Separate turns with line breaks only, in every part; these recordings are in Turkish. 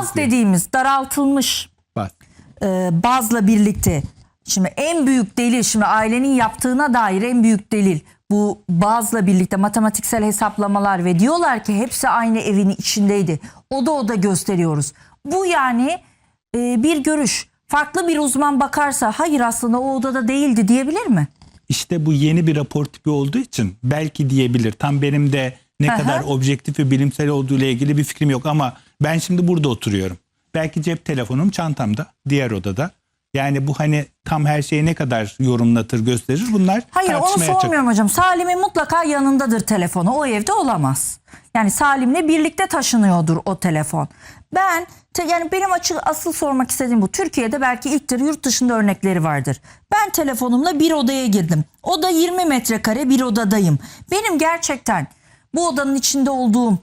Baz dediğimiz daraltılmış
Bak.
e, bazla birlikte şimdi en büyük delil şimdi ailenin yaptığına dair en büyük delil bu bazla birlikte matematiksel hesaplamalar ve diyorlar ki hepsi aynı evin içindeydi. Oda oda gösteriyoruz. Bu yani e, bir görüş. Farklı bir uzman bakarsa hayır aslında o odada değildi diyebilir mi?
İşte bu yeni bir rapor tipi olduğu için belki diyebilir. Tam benim de ne
hı.
kadar objektif ve bilimsel olduğu ile ilgili bir fikrim yok ama ben şimdi burada oturuyorum. Belki cep telefonum çantamda, diğer odada. Yani bu hani tam her şeyi ne kadar yorumlatır, gösterir bunlar
Hayır onu
tartışmaya açık.
sormuyorum hocam. Salim'in mutlaka yanındadır telefonu. O evde olamaz. Yani Salim'le birlikte taşınıyordur o telefon. Ben te- yani benim açık asıl sormak istediğim bu. Türkiye'de belki ilktir yurt dışında örnekleri vardır. Ben telefonumla bir odaya girdim. Oda 20 metrekare bir odadayım. Benim gerçekten bu odanın içinde olduğum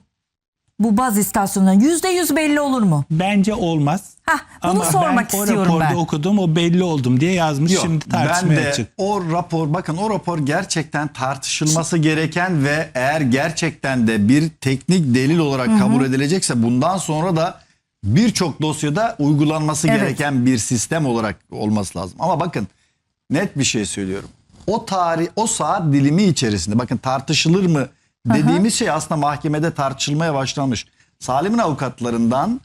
bu baz istasyonundan yüzde yüz belli olur mu?
Bence olmaz.
Hah, bunu
Ama
sormak
ben o
istiyorum
raporda
ben.
okudum o belli oldum diye yazmış
Yok,
şimdi
ben
tartışmaya
de
açık.
o rapor bakın o rapor gerçekten tartışılması gereken ve eğer gerçekten de bir teknik delil olarak kabul edilecekse bundan sonra da birçok dosyada uygulanması
Evet.
gereken bir sistem olarak olması lazım. Ama bakın net bir şey söylüyorum. O tarih o saat dilimi içerisinde bakın tartışılır mı dediğimiz şey aslında mahkemede tartışılmaya başlanmış. Salim'in avukatlarından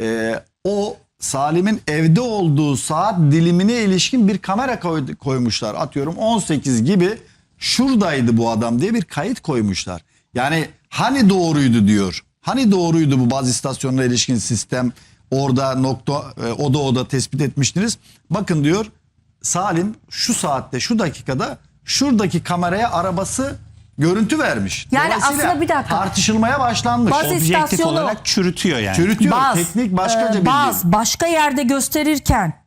e, o Salim'in evde olduğu saat dilimine ilişkin bir kamera koy- koymuşlar. Atıyorum 18 gibi şuradaydı bu adam diye bir kayıt koymuşlar. Yani hani doğruydu diyor. Hani doğruydu bu baz istasyonuna ilişkin sistem orada nokta e, oda oda tespit etmiştiniz. Bakın diyor Salim şu saatte şu dakikada şuradaki kameraya arabası görüntü vermiş.
Yani
Dolayısıyla
aslında bir dakika.
tartışılmaya başlanmış.
Baz
Objektif
istasyonu-
olarak çürütüyor yani.
Çürütüyor.
Baz,
Teknik başkaca
e,
bir
baz başka yerde gösterirken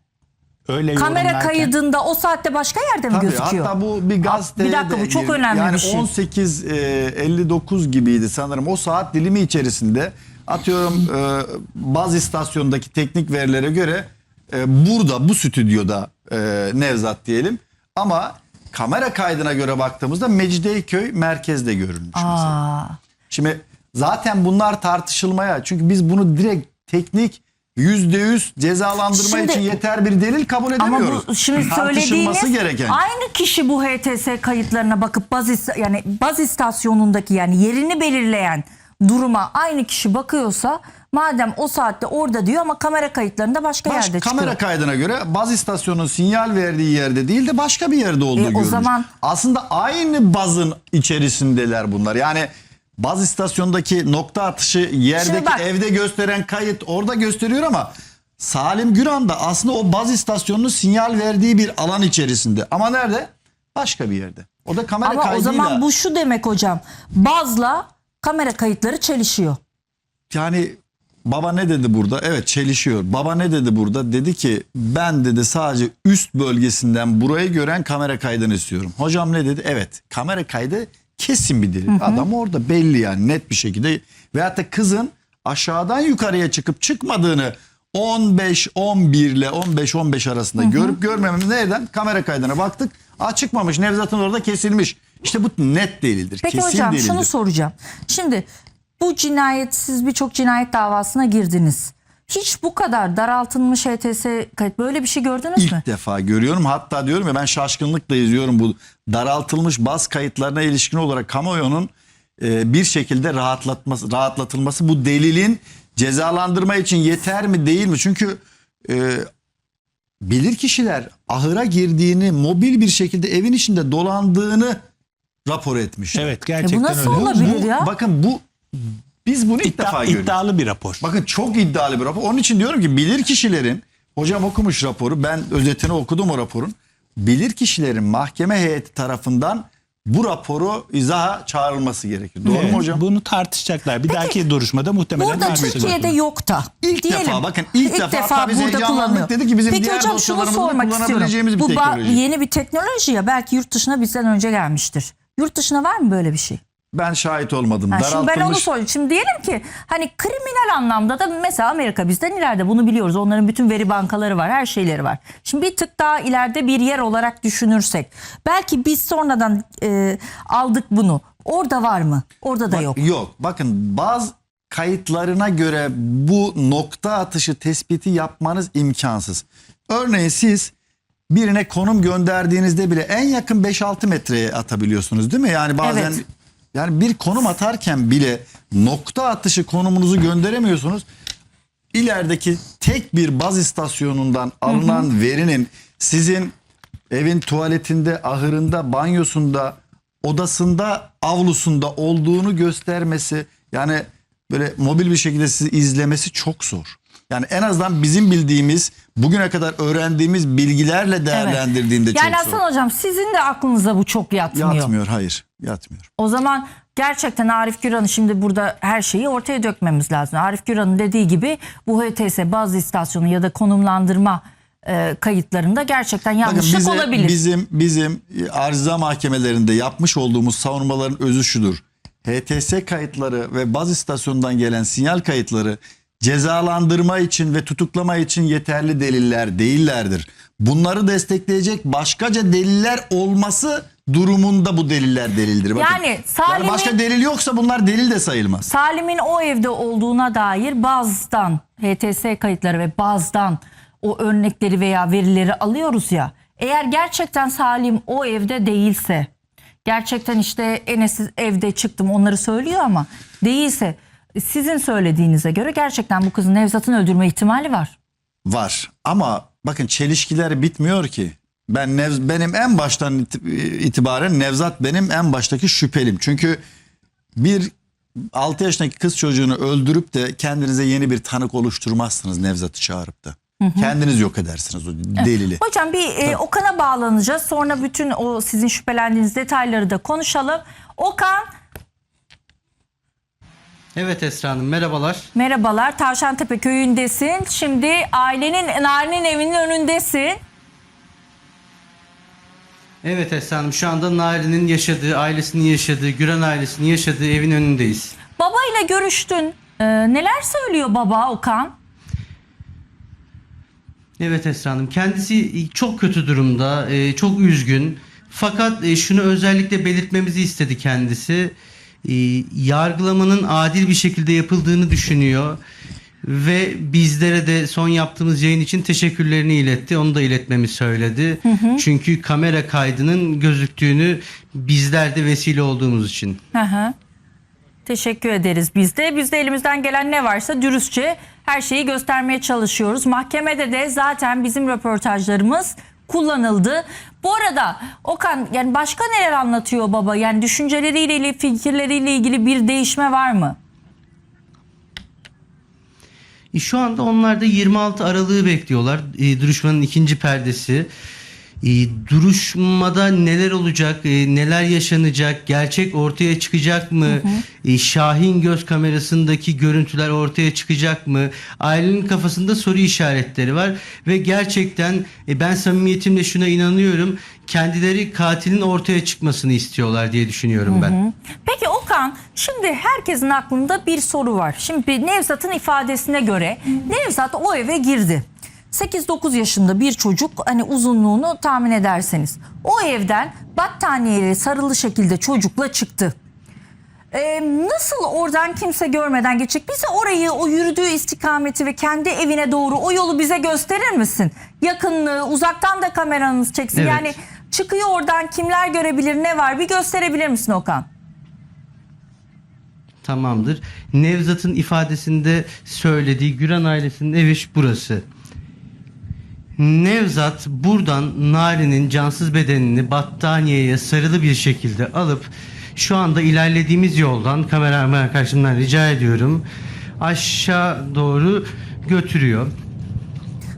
Öyle
kamera
yorumlarken-
kaydında o saatte başka yerde mi
Tabii,
gözüküyor?
hatta bu bir gazetede
Bir dakika, bu çok önemli
yani
bir şey.
18.59 gibiydi sanırım. O saat dilimi içerisinde atıyorum e, baz istasyondaki teknik verilere göre e, burada bu stüdyoda e, Nevzat diyelim ama kamera kaydına göre baktığımızda Mecidiyeköy merkezde görülmüş mesela. Şimdi zaten bunlar tartışılmaya çünkü biz bunu direkt teknik yüzde yüz cezalandırma
Şimdi-
için yeter bir delil kabul
ama
edemiyoruz.
bu şimdi
Tartışılması
söylediğiniz
gereken.
aynı kişi bu HTS kayıtlarına bakıp baz is- yani baz istasyonundaki yani yerini belirleyen duruma aynı kişi bakıyorsa madem o saatte orada diyor ama kamera kayıtlarında başka
Baş,
yerde
kamera
çıkıyor.
kaydına göre baz istasyonunun sinyal verdiği yerde değil de başka bir yerde olduğu
E, o
görülmüş.
zaman-
Aslında aynı bazın içerisindeler bunlar. Yani baz istasyondaki nokta atışı yerdeki
bak-
evde gösteren kayıt orada gösteriyor ama Salim Güran da aslında o baz istasyonunun sinyal verdiği bir alan içerisinde. Ama nerede? Başka bir yerde. O da kamera
Ama o
kaydıyla.
zaman bu şu demek hocam. Bazla kamera kayıtları çelişiyor.
Yani baba ne dedi burada? Evet çelişiyor. Baba ne dedi burada? Dedi ki ben dedi sadece üst bölgesinden burayı gören kamera kaydını istiyorum. Hocam ne dedi? Evet kamera kaydı kesin bir delil. Adam orada belli yani net bir şekilde. Veyahut da kızın aşağıdan yukarıya çıkıp çıkmadığını 15-11 ile 15-15 arasında görüp görmememiz nereden? Kamera kaydına baktık. Aa çıkmamış Nevzat'ın orada kesilmiş. İşte bu net delildir.
Peki
kesin
hocam
delildir.
şunu soracağım. Şimdi bu cinayet siz birçok cinayet davasına girdiniz. Hiç bu kadar daraltılmış HTS kayıt böyle bir şey gördünüz mü?
İlk defa görüyorum. Hatta diyorum ya ben şaşkınlıkla izliyorum bu daraltılmış baz kayıtlarına ilişkin olarak kamuoyunun e, bir şekilde rahatlatması, rahatlatılması bu delilin cezalandırma için yeter mi değil mi? Çünkü e, bilir kişiler ahıra girdiğini mobil bir şekilde evin içinde dolandığını rapor etmişler.
Evet gerçekten
nasıl
öyle.
olabilir?
Bu-
ya.
Bakın bu biz bunu ilk
İddia-
defa görüyoruz.
iddialı bir rapor.
Bakın çok iddialı bir rapor. Onun için diyorum ki bilir kişilerin hocam okumuş raporu. Ben özetini okudum o raporun. Bilir kişilerin mahkeme heyeti tarafından bu raporu izaha çağrılması gerekir. Doğru
Evet,
mu hocam?
Bunu tartışacaklar. Bir dahaki duruşmada muhtemelen
Burada
tartışacaklar.
Türkiye'de yok da.
İlk
diyelim.
defa, bakın ilk defa. Hatta biz heyecanlandık, dedik ki bizim
Peki
diğer
hocam şunu
dosyalarımızda
sormak istiyorum.
kullanabileceğimiz bir
Bu ba-
teknoloji.
yeni bir teknoloji ya belki yurt dışına bizden önce gelmiştir. Yurt dışına var mı böyle bir şey?
Ben şahit olmadım.
Ha, şimdi ben onu soruyorum. Şimdi diyelim ki hani kriminal anlamda da mesela Amerika bizden ileride bunu biliyoruz. Onların bütün veri bankaları var, her şeyleri var. Şimdi bir tık daha ileride bir yer olarak düşünürsek. Belki biz sonradan e, aldık bunu. Orada var mı? Orada da yok.
Yok. Bakın baz kayıtlarına göre bu nokta atışı tespiti yapmanız imkansız. Örneğin siz birine konum gönderdiğinizde bile en yakın 5-6 metreye atabiliyorsunuz değil mi? Yani bazen
Evet.
yani bir konum atarken bile nokta atışı konumunuzu gönderemiyorsunuz. İlerideki tek bir baz istasyonundan alınan verinin sizin evin tuvaletinde, ahırında, banyosunda, odasında, avlusunda olduğunu göstermesi yani böyle mobil bir şekilde sizi izlemesi çok zor. Yani en azından bizim bildiğimiz, bugüne kadar öğrendiğimiz bilgilerle değerlendirdiğinde
Yani
çok zor.
Hasan Hocam sizin de aklınıza bu çok yatmıyor.
Yatmıyor, hayır, yatmıyor.
O zaman gerçekten Arif Güran'ı şimdi burada her şeyi ortaya dökmemiz lazım. Arif Güran'ın dediği gibi bu HTS bazı istasyonu ya da konumlandırma e, kayıtlarında gerçekten yanlışlık
bize-
olabilir.
Bizim bizim arıza mahkemelerinde yapmış olduğumuz savunmaların özü şudur. HTS kayıtları ve baz istasyonundan gelen sinyal kayıtları cezalandırma için ve tutuklama için yeterli deliller değillerdir. Bunları destekleyecek başkaca deliller olması durumunda bu deliller delildir. Bakın.
Yani Salim'in-
başka delil yoksa bunlar delil de sayılmaz.
Salim'in o evde olduğuna dair bazdan HTS kayıtları ve bazdan o örnekleri veya verileri alıyoruz ya. Eğer gerçekten Salim o evde değilse, gerçekten işte Enes evde çıktım onları söylüyor ama değilse sizin söylediğinize göre gerçekten bu kızın Nevzat'ın öldürme ihtimali var.
Var ama bakın çelişkiler bitmiyor ki. Ben Nevz, benim en baştan iti- itibaren Nevzat benim en baştaki şüphelim. Çünkü bir 6 yaşındaki kız çocuğunu öldürüp de kendinize yeni bir tanık oluşturmazsınız Nevzat'ı çağırıp da. Kendiniz yok edersiniz o delili.
Hocam bir e, Okan'a bağlanacağız. Sonra bütün o sizin şüphelendiğiniz detayları da konuşalım. Okan
Evet Esra Hanım merhabalar.
merhabalar. Tavşantepe köyündesin. Şimdi ailenin Narin'in evinin önündesin.
Evet Esra Hanım şu anda Nari'nin yaşadığı, ailesinin yaşadığı, Güren ailesinin yaşadığı evin önündeyiz.
Babayla görüştün. Ee, neler söylüyor baba Okan?
Evet Esra Hanım kendisi çok kötü durumda, e, çok üzgün. Fakat e, şunu özellikle belirtmemizi istedi kendisi. E, Yargılamanın adil bir şekilde yapıldığını düşünüyor. Ve bizlere de son yaptığımız yayın için teşekkürlerini iletti. Onu da iletmemi söyledi. Çünkü kamera kaydının gözüktüğünü bizler de vesile olduğumuz için.
Hı hı. Teşekkür ederiz biz de. Biz de elimizden gelen ne varsa dürüstçe her şeyi göstermeye çalışıyoruz. Mahkemede de zaten bizim röportajlarımız kullanıldı. Bu arada Okan yani başka neler anlatıyor baba? Yani düşünceleriyle, fikirleriyle ilgili bir değişme var mı?
E, Şu anda onlar da 26 Aralık'ı bekliyorlar. E, duruşmanın ikinci perdesi. E, duruşmada neler olacak, e, neler yaşanacak, gerçek ortaya çıkacak mı? E, Şahin göz kamerasındaki görüntüler ortaya çıkacak mı? Ailenin kafasında soru işaretleri var ve gerçekten e, ben samimiyetimle şuna inanıyorum. Kendileri katilin ortaya çıkmasını istiyorlar diye düşünüyorum ben.
Peki Okan şimdi herkesin aklında bir soru var. Şimdi Nevzat'ın ifadesine göre Nevzat o eve girdi. 8-9 yaşında bir çocuk hani uzunluğunu tahmin ederseniz. O evden battaniyeyle sarılı şekilde çocukla çıktı. Ee, nasıl oradan kimse görmeden geçecek? Bize orayı, o yürüdüğü istikameti ve kendi evine doğru o yolu bize gösterir misin? Yakınlığı, uzaktan da kameranız çeksin.
Evet.
Yani çıkıyor oradan kimler görebilir, ne var bir gösterebilir misin Okan?
Tamamdır. Nevzat'ın ifadesinde söylediği Güran ailesinin evi burası. Nevzat buradan Nari'nin cansız bedenini battaniyeye sarılı bir şekilde alıp şu anda ilerlediğimiz yoldan kameraman arkadaşımdan rica ediyorum aşağı doğru götürüyor.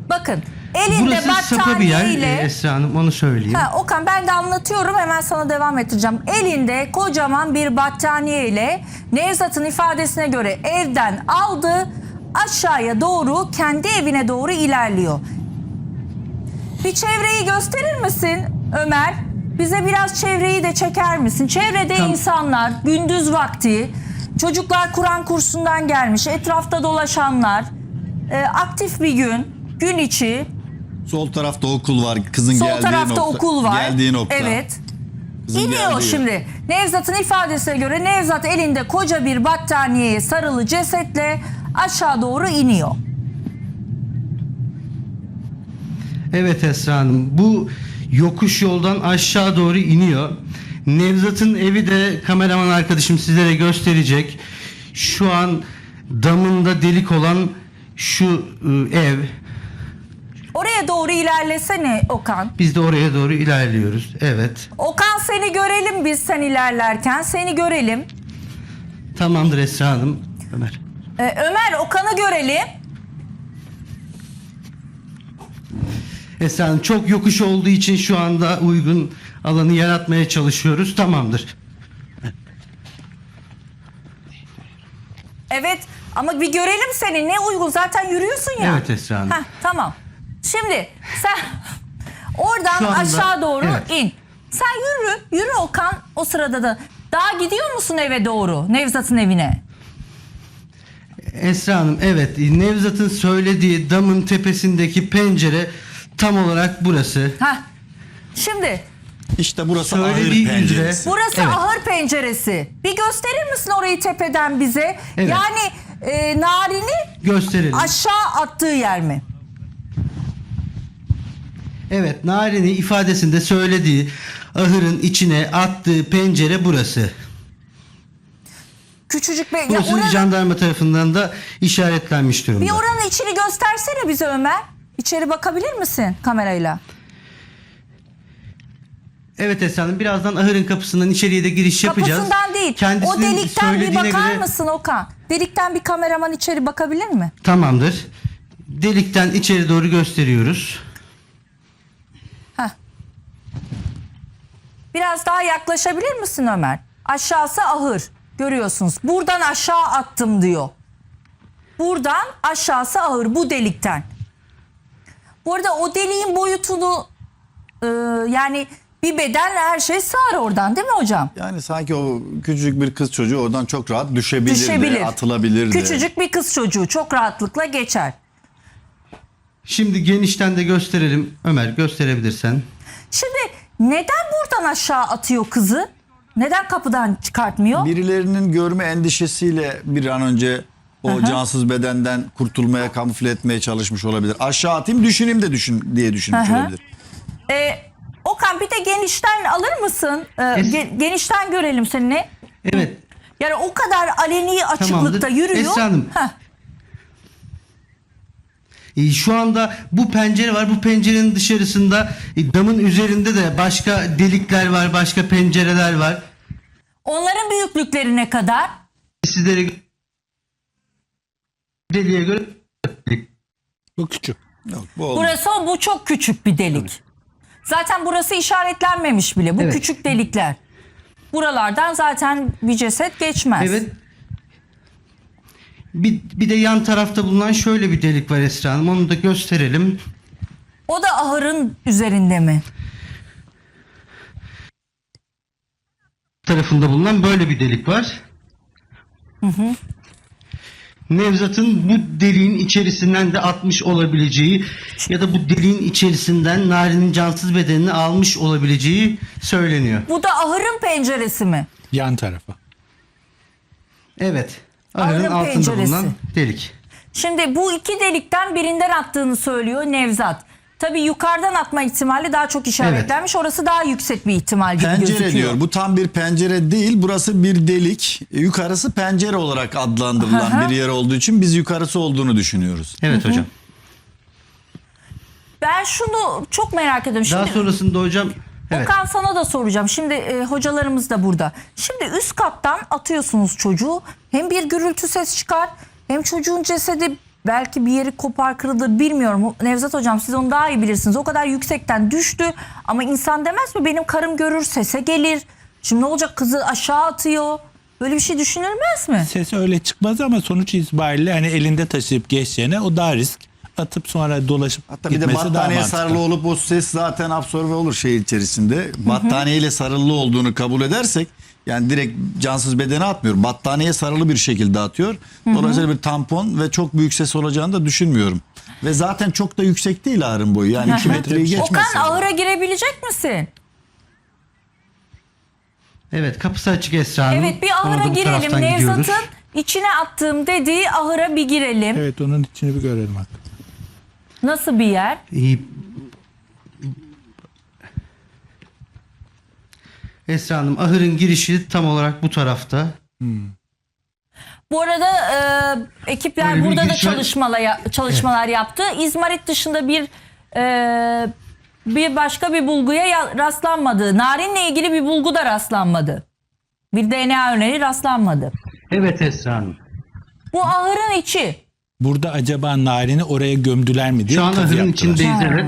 Bakın elinde
Burası sapa bir yer
battaniyeyle...
e, Esra Hanım onu söyleyeyim.
Ha, Okan ben de anlatıyorum hemen sana devam ettireceğim. Elinde kocaman bir battaniye ile Nevzat'ın ifadesine göre evden aldı aşağıya doğru kendi evine doğru ilerliyor. Bir çevreyi gösterir misin Ömer? Bize biraz çevreyi de çeker misin? Çevrede
Tamam.
insanlar gündüz vakti çocuklar Kur'an kursundan gelmiş etrafta dolaşanlar e, aktif bir gün gün içi
Sol tarafta okul var. Kızın
sol
geldiği
tarafta
nokta.
okul var.
Geldiği nokta.
Evet.
Kızın
İniyor
geldiği
şimdi. Nevzat'ın ifadesine göre Nevzat elinde koca bir battaniyeye sarılı cesetle aşağı doğru iniyor.
Evet Esra Hanım. Bu yokuş yoldan aşağı doğru iniyor. Nevzat'ın evi de kameraman arkadaşım sizlere gösterecek. Şu an damında delik olan şu e, ev.
Oraya doğru ilerlesene Okan.
Biz de oraya doğru ilerliyoruz. Evet.
Okan seni görelim biz sen ilerlerken. Seni görelim.
Tamamdır Esra Hanım. Ömer.
Ee, Ömer Okan'ı görelim.
Hanım çok yokuş olduğu için şu anda uygun alanı yaratmaya çalışıyoruz. Tamamdır.
Evet ama bir görelim seni. Ne uygun zaten yürüyorsun ya.
Evet Esra Hanım.
Heh, tamam. Şimdi sen oradan
Şu anda-
aşağı doğru
evet.
in. Sen yürü. Yürü Okan o sırada da. Daha gidiyor musun eve doğru? Nevzat'ın evine.
Esra Hanım evet Nevzat'ın söylediği damın tepesindeki pencere tam olarak burası.
Heh. Şimdi
İşte burası ahır
Söylediği üzere
penceresi.
burası
Evet.
ahır penceresi. Bir gösterir misin orayı tepeden bize?
Evet.
Yani e, Narin'i
gösterelim.
aşağı attığı yer mi?
Evet Narin'i ifadesinde söylediği ahırın içine attığı pencere burası.
Küçücük bir... Ya
Burası
oranın-
jandarma tarafından da işaretlenmiş durumda.
Bir oranın içini göstersene bize Ömer. İçeri bakabilir misin kamerayla?
Evet Esra Hanım birazdan ahırın kapısından içeriye de giriş yapacağız.
Kapısından değil. o
Kendisinin
delikten bir bakar
göre-
mısın Okan? Delikten bir kameraman içeri bakabilir mi?
Tamamdır. Delikten içeri doğru gösteriyoruz.
Heh. Biraz daha yaklaşabilir misin Ömer? Aşağısı ahır. Görüyorsunuz. Buradan aşağı attım diyor. Buradan aşağısı ahır bu delikten. Bu arada o deliğin boyutunu e, yani bir beden her şey sığar oradan değil mi hocam?
Yani sanki o küçücük bir kız çocuğu oradan çok rahat düşebilir,
Düşebilir.
de, atılabilir de.
Küçücük bir kız çocuğu çok rahatlıkla geçer.
Şimdi genişten de gösterelim. Ömer gösterebilirsen.
Şimdi neden buradan aşağı atıyor kızı? Neden kapıdan çıkartmıyor?
Birilerinin görme endişesiyle bir an önce o cansız bedenden kurtulmaya, kamufle etmeye çalışmış olabilir. Aşağı atayım düşüneyim de düşün diye düşünmüş
hı.
olabilir.
Ee, Okan bir de genişten alır mısın? Ee,
Es-
ge- genişten görelim seni.
Evet.
Yani o kadar aleni açıklıkta
Tamamdır.
yürüyor.
Esra Hanım.
Heh,
E, Şu anda bu pencere var. Bu pencerenin dışarısında e, damın üzerinde de başka delikler var, başka pencereler var.
Onların büyüklükleri ne kadar?
Sizlere deliğe göre
Bu küçük.
Yok, bu olmaz.
Burası o, bu çok küçük bir delik. Zaten burası işaretlenmemiş bile. Bu
Evet.
küçük delikler. Buralardan zaten bir ceset geçmez.
Evet. Bir, bir de yan tarafta bulunan şöyle bir delik var Esra Hanım. Onu da gösterelim.
O da ahırın üzerinde mi?
tarafında bulunan böyle bir delik var. Nevzat'ın bu deliğin içerisinden de atmış olabileceği ya da bu deliğin içerisinden Nari'nin cansız bedenini almış olabileceği söyleniyor.
Bu da ahırın penceresi mi?
Yan tarafa.
Evet. Ahırın
Ahırın
altında
penceresi.
bulunan delik.
Şimdi bu iki delikten birinden attığını söylüyor Nevzat. Tabii yukarıdan atma ihtimali daha çok işaretlenmiş. Orası daha yüksek bir ihtimal gibi
Pencere
gözüküyor.
diyor. Bu tam bir pencere değil. Burası bir delik. E, Yukarısı pencere olarak adlandırılan bir yer olduğu için biz yukarısı olduğunu düşünüyoruz.
Evet hocam.
Ben şunu çok merak ediyorum.
Daha
Şimdi
sonrasında hocam evet.
Okan sana da soracağım. Şimdi e, hocalarımız da burada. Şimdi üst kattan atıyorsunuz çocuğu. Hem bir gürültü ses çıkar hem çocuğun cesedi belki bir yeri kopar kırılır bilmiyorum. Nevzat hocam siz onu daha iyi bilirsiniz. O kadar yüksekten düştü ama insan demez mi benim karım görür sese gelir. Şimdi ne olacak kızı aşağı atıyor. Böyle bir şey düşünülmez mi?
Ses öyle çıkmaz ama sonuç itibariyle hani elinde taşıyıp geçeceğine o daha risk. Atıp sonra dolaşıp
Hatta bir de
gitmesi daha
battaniye
mantıklı.
sarılı olup o ses zaten absorbe olur şey içerisinde. Battaniyeyle sarılı olduğunu kabul edersek yani direkt cansız bedene atmıyor. Battaniye sarılı bir şekilde atıyor. Dolayısıyla bir tampon ve çok büyük ses olacağını da düşünmüyorum. Ve zaten çok da yüksek değil ağrın boyu. Yani 2 metreyi geçmez.
Okan ahıra girebilecek misin?
Evet kapısı açık Esra Hanım.
Evet bir ahıra girelim.
taraftan gidiyoruz.
Nevzat'ın içine attığım dediği ahıra bir girelim.
Evet onun içini bir görelim bak.
Nasıl bir yer?
Ee, Esra Hanım ahırın girişi tam olarak bu tarafta.
Bu arada e, ekipler
Böyle bir
burada da
giriş var.
çalışmalar, çalışmalar yaptı. İzmarit dışında bir e, bir başka bir bulguya ya- rastlanmadı. Narinle ilgili bir bulgu da rastlanmadı. Bir DNA örneği rastlanmadı.
Evet Esra Hanım.
Bu ahırın içi.
Burada acaba narini oraya gömdüler mi diye
Şu an
kazı
ahırın
yaptılar.
içindeyiz evet.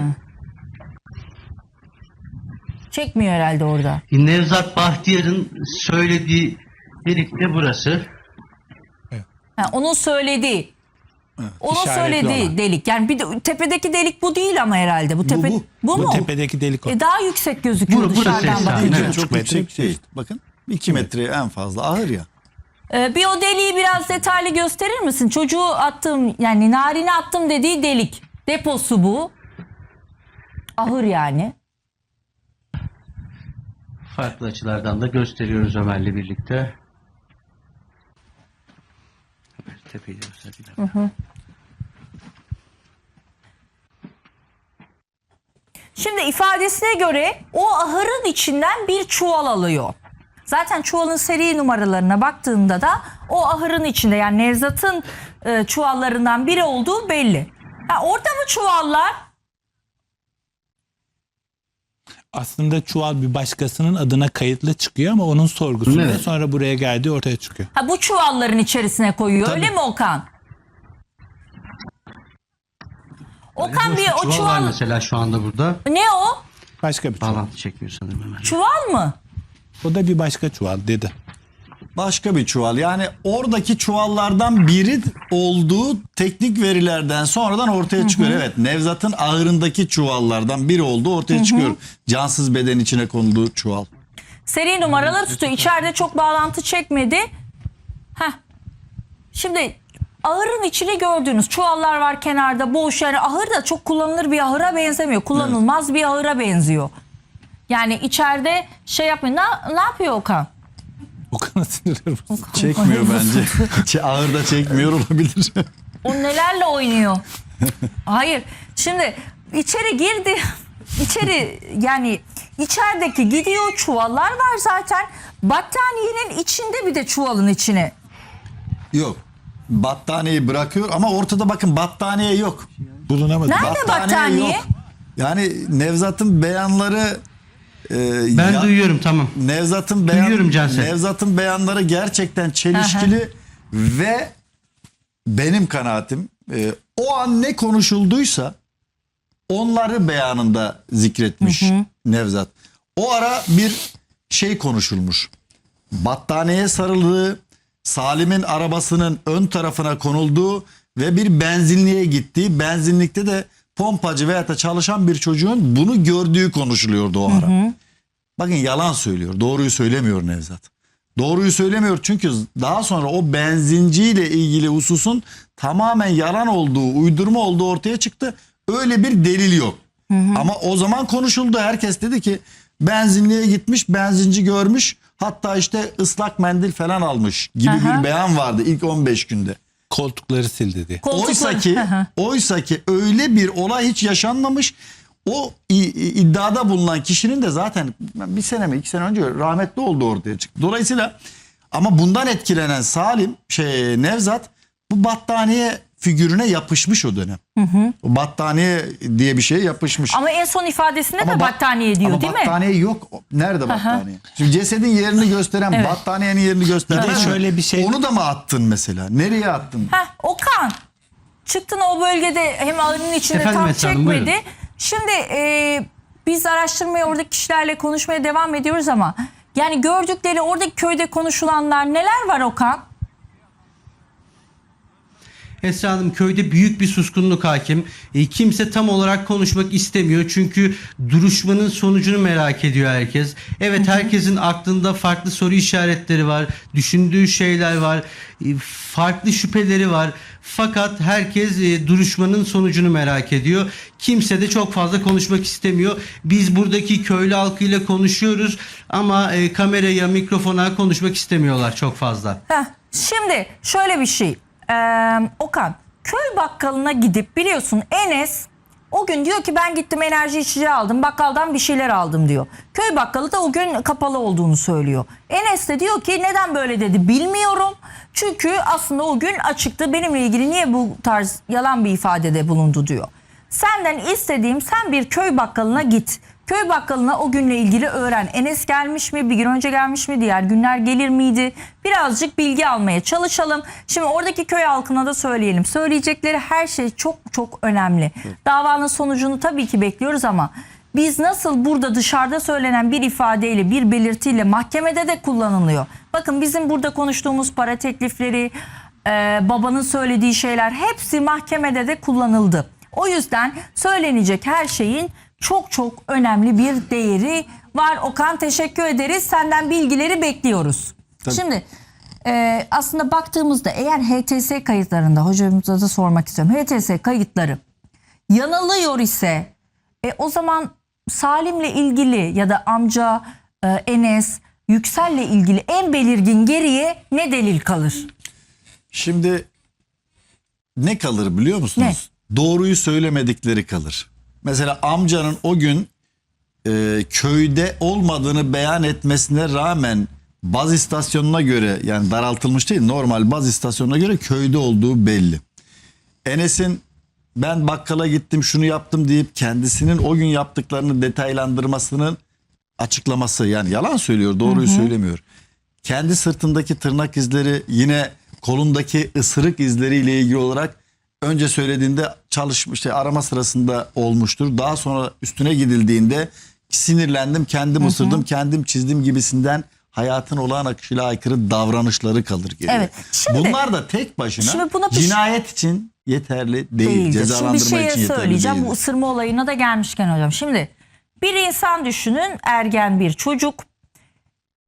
Çekmiyor herhalde orada.
Nevzat Bahtiyar'ın söylediği delik de burası.
Ha, onun söylediği. Onun
işaretli
söylediği
olan.
delik. Yani bir de, tepedeki delik bu değil ama herhalde. Bu tepe
bu.
bu,
Bu
mu?
tepedeki delik o.
E, daha yüksek gözüküyor
Bu- burası
dışarıdan bakınca.
evet.
Çok
metre
yüksek
bir
değil.
şey.
Bakın 2 metre en fazla ahır ya.
Ee, bir o deliği biraz detaylı gösterir misin? Çocuğu attım yani narini attım dediği delik. Deposu bu. Ahır yani.
Farklı açılardan da gösteriyoruz Ömer'le birlikte. Ömer tepeyi göster bir dakika.
Şimdi ifadesine göre o ahırın içinden bir çuval alıyor. Zaten çuvalın seri numaralarına baktığında da o ahırın içinde yani Nevzat'ın e, çuvallarından biri olduğu belli. Ha, orada mı çuvallar?
Aslında çuval bir başkasının adına kayıtlı çıkıyor ama onun sorgusunda
Evet.
sonra buraya geldiği ortaya çıkıyor.
Ha, bu çuvalların içerisine koyuyor
Tabii.
öyle mi Okan? Okan bir o
Çuval var
çuval
mesela şu anda burada.
ne o?
Başka bir çuval.
Bağlantı çekmiyor sanırım Ömer.
Çuval mı?
O da bir başka çuval dedi.
Başka bir çuval. Yani oradaki çuvallardan biri olduğu teknik verilerden sonradan ortaya çıkıyor. Evet Nevzat'ın ahırındaki çuvallardan biri olduğu ortaya çıkıyor. Cansız beden içine konulduğu çuval.
Seri numaraları tutuyor. İçeride çok bağlantı çekmedi. Heh. Şimdi ahırın içini gördünüz. Çuvallar var kenarda boş. Yani ahır da çok kullanılır bir ahıra benzemiyor. Kullanılmaz bir ahıra benziyor. Yani içeride şey yapmıyor. Ne, ne yapıyor Okan?
Okan'a sinirlerim. bozuldu.
Çekmiyor bence. Ağırda çekmiyor olabilir.
O nelerle oynuyor? Hayır. Şimdi içeri girdi. İçeri yani içerideki gidiyor çuvallar var zaten. Battaniyenin içinde bir de çuvalın içine.
yok. Battaniyeyi bırakıyor ama ortada bakın battaniye yok.
Bulunamadı.
Nerede battaniye?
yok. Yani Nevzat'ın beyanları e,
Ben
ya-
duyuyorum tamam.
Nevzat'ın beyan,
Duyuyorum Cansel.
Nevzat'ın beyanları gerçekten çelişkili ve benim kanaatim e, o an ne konuşulduysa onları beyanında zikretmiş Nevzat. O ara bir şey konuşulmuş. Battaniyeye sarıldığı, Salim'in arabasının ön tarafına konulduğu ve bir benzinliğe gittiği, benzinlikte de pompacı veya da çalışan bir çocuğun bunu gördüğü konuşuluyordu o ara. Bakın yalan söylüyor. Doğruyu söylemiyor Nevzat. Doğruyu söylemiyor çünkü daha sonra o benzinciyle ilgili hususun tamamen yalan olduğu, uydurma olduğu ortaya çıktı. Öyle bir delil yok. Ama o zaman konuşuldu. Herkes dedi ki benzinliğe gitmiş, benzinci görmüş. Hatta işte ıslak mendil falan almış gibi
Aha.
bir beyan vardı ilk 15 günde.
Koltukları sildi diye.
Koltukları-
Oysa ki, oysa ki öyle bir olay hiç yaşanmamış. O iddiada bulunan kişinin de zaten bir sene mi iki sene önce rahmetli olduğu ortaya çıktı. Dolayısıyla ama bundan etkilenen Salim şey Nevzat bu battaniye figürüne yapışmış o dönem. O battaniye diye bir şeye yapışmış.
Ama en son ifadesinde de
ba-
battaniye diyor
ama
değil mi?
battaniye yok. Nerede battaniye? Şimdi cesedin yerini gösteren,
Evet.
battaniyenin yerini gösteren.
Bir de şöyle bir şey-
Onu da mı attın mesela? Nereye attın?
Heh, Okan. Çıktın o bölgede hem ağrının içinde
Efendim
tam çekmedi.
buyurun.
Şimdi e, biz araştırmaya oradaki kişilerle konuşmaya devam ediyoruz ama yani gördükleri oradaki köyde konuşulanlar neler var Okan?
Esra Hanım köyde büyük bir suskunluk hakim. E, kimse tam olarak konuşmak istemiyor. Çünkü duruşmanın sonucunu merak ediyor herkes. Evet herkesin aklında farklı soru işaretleri var. Düşündüğü şeyler var. e, farklı şüpheleri var. Fakat herkes e, duruşmanın sonucunu merak ediyor. Kimse de çok fazla konuşmak istemiyor. Biz buradaki köylü halkıyla konuşuyoruz ama e, kameraya, mikrofona konuşmak istemiyorlar çok fazla.
Heh, şimdi şöyle bir şey. Ee, Okan köy bakkalına gidip biliyorsun Enes o gün diyor ki ben gittim enerji içeceği aldım bakkaldan bir şeyler aldım diyor. Köy bakkalı da o gün kapalı olduğunu söylüyor. Enes de diyor ki neden böyle dedi bilmiyorum. Çünkü aslında o gün açıktı benimle ilgili niye bu tarz yalan bir ifadede bulundu diyor. Senden istediğim sen bir köy bakkalına git. Köy bakkalına o günle ilgili öğren. Enes gelmiş mi? Bir gün önce gelmiş mi? Diğer günler gelir miydi? Birazcık bilgi almaya çalışalım. Şimdi oradaki köy halkına da söyleyelim. Söyleyecekleri her şey çok çok önemli. Davanın sonucunu tabii ki bekliyoruz ama biz nasıl burada dışarıda söylenen bir ifadeyle, bir belirtiyle mahkemede de kullanılıyor. Bakın bizim burada konuştuğumuz para teklifleri, e, babanın söylediği şeyler hepsi mahkemede de kullanıldı. O yüzden söylenecek her şeyin çok çok önemli bir değeri var. Okan teşekkür ederiz. Senden bilgileri bekliyoruz. Şimdi e, aslında baktığımızda eğer HTS kayıtlarında hocamıza da sormak istiyorum. HTS kayıtları yanılıyor ise e, o zaman Salim'le ilgili ya da amca e, Enes Yüksel'le ilgili en belirgin geriye ne delil kalır?
Şimdi ne kalır biliyor musunuz? Doğruyu söylemedikleri kalır. Mesela amcanın o gün e, köyde olmadığını beyan etmesine rağmen baz istasyonuna göre yani daraltılmış değil normal baz istasyonuna göre köyde olduğu belli. Enes'in ben bakkala gittim şunu yaptım deyip kendisinin o gün yaptıklarını detaylandırmasının açıklaması yani yalan söylüyor doğruyu söylemiyor. Kendi sırtındaki tırnak izleri yine kolundaki ısırık izleriyle ilgili olarak önce söylediğinde çalışmış işte arama sırasında olmuştur. Daha sonra üstüne gidildiğinde sinirlendim kendim ısırdım kendim çizdim gibisinden hayatın olağan akışıyla aykırı davranışları kalır geriye.
Evet, şimdi-
Bunlar da tek başına
Şimdi buna bir
cinayet için yeterli değil.
değildir. Şimdi bir
Cezalandırma
şeye
için yeterli
söyleyeceğim. Bu
değildir.
ısırma olayına da gelmişken hocam. Şimdi bir insan düşünün ergen bir çocuk.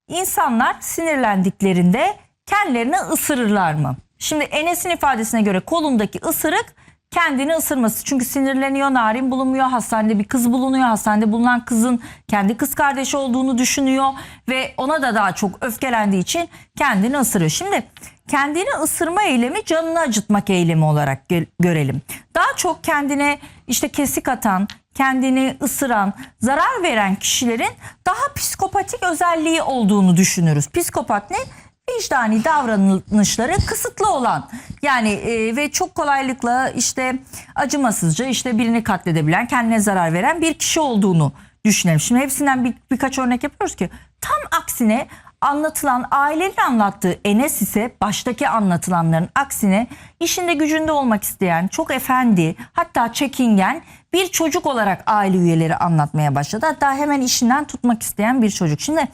İnsanlar sinirlendiklerinde kendilerini ısırırlar mı? Şimdi Enes'in ifadesine göre kolundaki ısırık kendini ısırması. Çünkü sinirleniyor, narin bulunmuyor. Hastanede bir kız bulunuyor. Hastanede bulunan kızın kendi kız kardeşi olduğunu düşünüyor. Ve ona da daha çok öfkelendiği için kendini ısırıyor. Şimdi kendini ısırma eylemi canını acıtmak eylemi olarak gö- görelim. Daha çok kendine işte kesik atan, kendini ısıran, zarar veren kişilerin daha psikopatik özelliği olduğunu düşünürüz. Psikopat ne? Vicdani davranışları kısıtlı olan yani e, ve çok kolaylıkla işte acımasızca işte birini katledebilen kendine zarar veren bir kişi olduğunu düşünelim. Şimdi hepsinden bir, birkaç örnek yapıyoruz ki tam aksine anlatılan ailenin anlattığı Enes ise baştaki anlatılanların aksine işinde gücünde olmak isteyen çok efendi hatta çekingen bir çocuk olarak aile üyeleri anlatmaya başladı. Hatta hemen işinden tutmak isteyen bir çocuk. Şimdi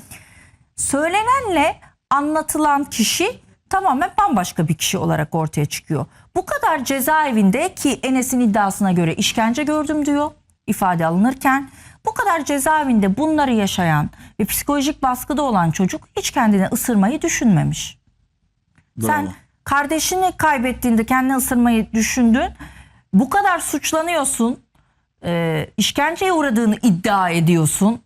söylenenle anlatılan kişi tamamen bambaşka bir kişi olarak ortaya çıkıyor. Bu kadar cezaevinde ki Enes'in iddiasına göre işkence gördüm diyor ifade alınırken bu kadar cezaevinde bunları yaşayan ve psikolojik baskıda olan çocuk hiç kendini ısırmayı düşünmemiş. Sen
Bravo.
kardeşini kaybettiğinde kendini ısırmayı düşündün. Bu kadar suçlanıyorsun. E, işkenceye uğradığını iddia ediyorsun.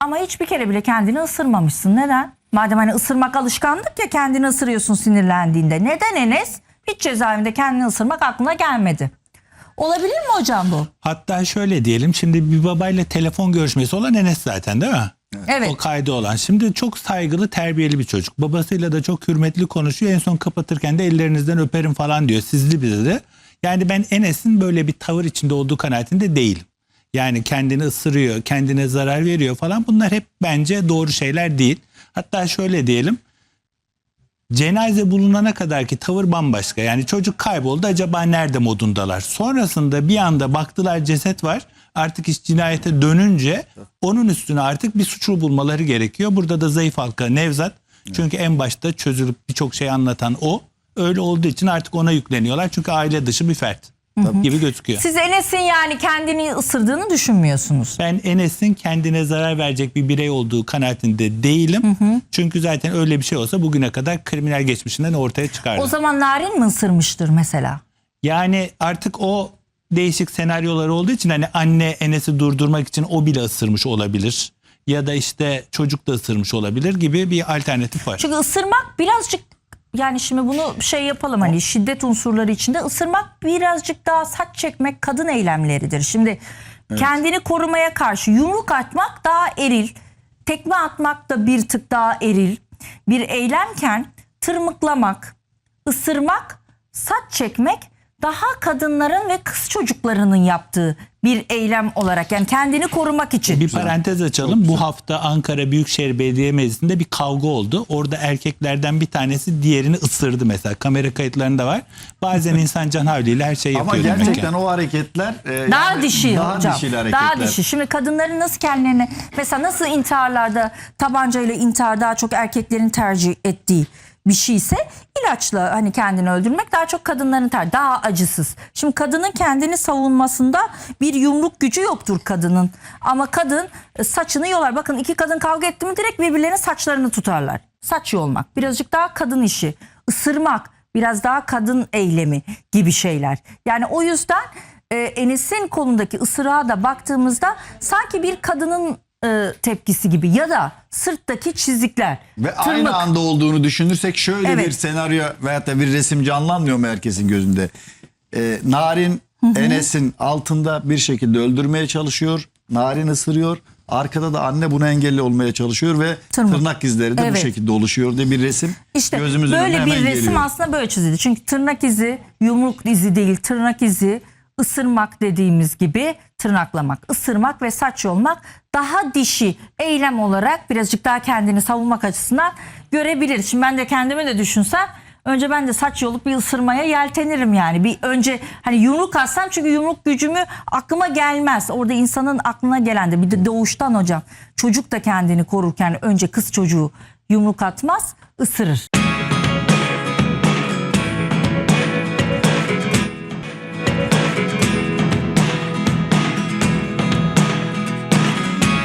Ama hiçbir kere bile kendini ısırmamışsın. Neden? Madem hani ısırmak alışkanlık ya kendini ısırıyorsun sinirlendiğinde. Neden Enes? Hiç cezaevinde kendini ısırmak aklına gelmedi. Olabilir mi hocam bu?
Hatta şöyle diyelim şimdi bir babayla telefon görüşmesi olan Enes zaten değil mi?
Evet.
O kaydı olan. Şimdi çok saygılı, terbiyeli bir çocuk. Babasıyla da çok hürmetli konuşuyor. En son kapatırken de ellerinizden öperim falan diyor. Sizli bir de. Yani ben Enes'in böyle bir tavır içinde olduğu kanaatinde değilim. Yani kendini ısırıyor, kendine zarar veriyor falan. Bunlar hep bence doğru şeyler değil. Hatta şöyle diyelim. Cenaze bulunana kadar ki tavır bambaşka. Yani çocuk kayboldu acaba nerede modundalar. Sonrasında bir anda baktılar ceset var. Artık iş cinayete dönünce onun üstüne artık bir suçlu bulmaları gerekiyor. Burada da zayıf halka Nevzat. Çünkü en başta çözülüp birçok şey anlatan o. öyle olduğu için artık ona yükleniyorlar. Çünkü aile dışı bir fert gibi gözüküyor.
Siz Enes'in yani kendini ısırdığını düşünmüyorsunuz.
Ben Enes'in kendine zarar verecek bir birey olduğu kanaatinde değilim. Çünkü zaten öyle bir şey olsa bugüne kadar kriminal geçmişinden ortaya çıkardı.
O zaman Narin mi ısırmıştır mesela?
Yani artık o değişik senaryolar olduğu için hani anne Enes'i durdurmak için o bile ısırmış olabilir. Ya da işte çocuk da ısırmış olabilir gibi bir alternatif var.
Çünkü ısırmak birazcık yani şimdi bunu şey yapalım hani şiddet unsurları içinde ısırmak birazcık daha saç çekmek kadın eylemleridir. Şimdi kendini korumaya karşı yumruk atmak daha eril, tekme atmak da bir tık daha eril bir eylemken tırmıklamak, ısırmak, saç çekmek daha kadınların ve kız çocuklarının yaptığı bir eylem olarak yani kendini korumak için.
Bir parantez açalım. Bu hafta Ankara Büyükşehir Belediye Meclisi'nde bir kavga oldu. Orada erkeklerden bir tanesi diğerini ısırdı mesela. Kamera kayıtlarında var. Bazen insan can havliyle her şeyi
Ama
yapıyor demek
gerçekten
ki.
o hareketler e,
Daha
yani
dişi
daha
hocam.
dişili hareketler.
Daha dişi. Şimdi kadınların nasıl kendilerine mesela nasıl intiharlarda tabancayla intihar daha çok erkeklerin tercih ettiği bir şeyse ilaçla hani kendini öldürmek daha çok kadınların tercih daha acısız. Şimdi kadının kendini savunmasında bir yumruk gücü yoktur kadının. Ama kadın e, saçını yolar. Bakın iki kadın kavga etti mi direkt birbirlerinin saçlarını tutarlar. Saç yolmak birazcık daha kadın işi. Isırmak biraz daha kadın eylemi gibi şeyler. Yani o yüzden e, Enes'in kolundaki ısırağa da baktığımızda sanki bir kadının e, tepkisi gibi ya da sırttaki çizikler.
Ve
tırmık.
aynı anda olduğunu düşünürsek şöyle
Evet.
bir senaryo veyahut da bir resim canlanmıyor mu herkesin gözünde? Ee, Narin Enes'in altında bir şekilde öldürmeye çalışıyor. Narin ısırıyor. Arkada da anne bunu engelli olmaya çalışıyor ve
Tırmık.
tırnak izleri de bu
Evet.
şekilde oluşuyor diye bir resim
İşte
gözümüzün
böyle
önüne
bir resim
geliyor.
aslında böyle çizildi. Çünkü tırnak izi yumruk izi değil tırnak izi ısırmak dediğimiz gibi tırnaklamak, ısırmak ve saç yolmak daha dişi eylem olarak birazcık daha kendini savunmak açısından görebilir. Şimdi ben de kendimi de düşünsem önce ben de saç yolup bir ısırmaya yeltenirim yani. Bir önce hani yumruk atsam çünkü yumruk gücümü aklıma gelmez. Orada insanın aklına gelen de bir de doğuştan hocam çocuk da kendini korurken önce kız çocuğu yumruk atmaz ısırır.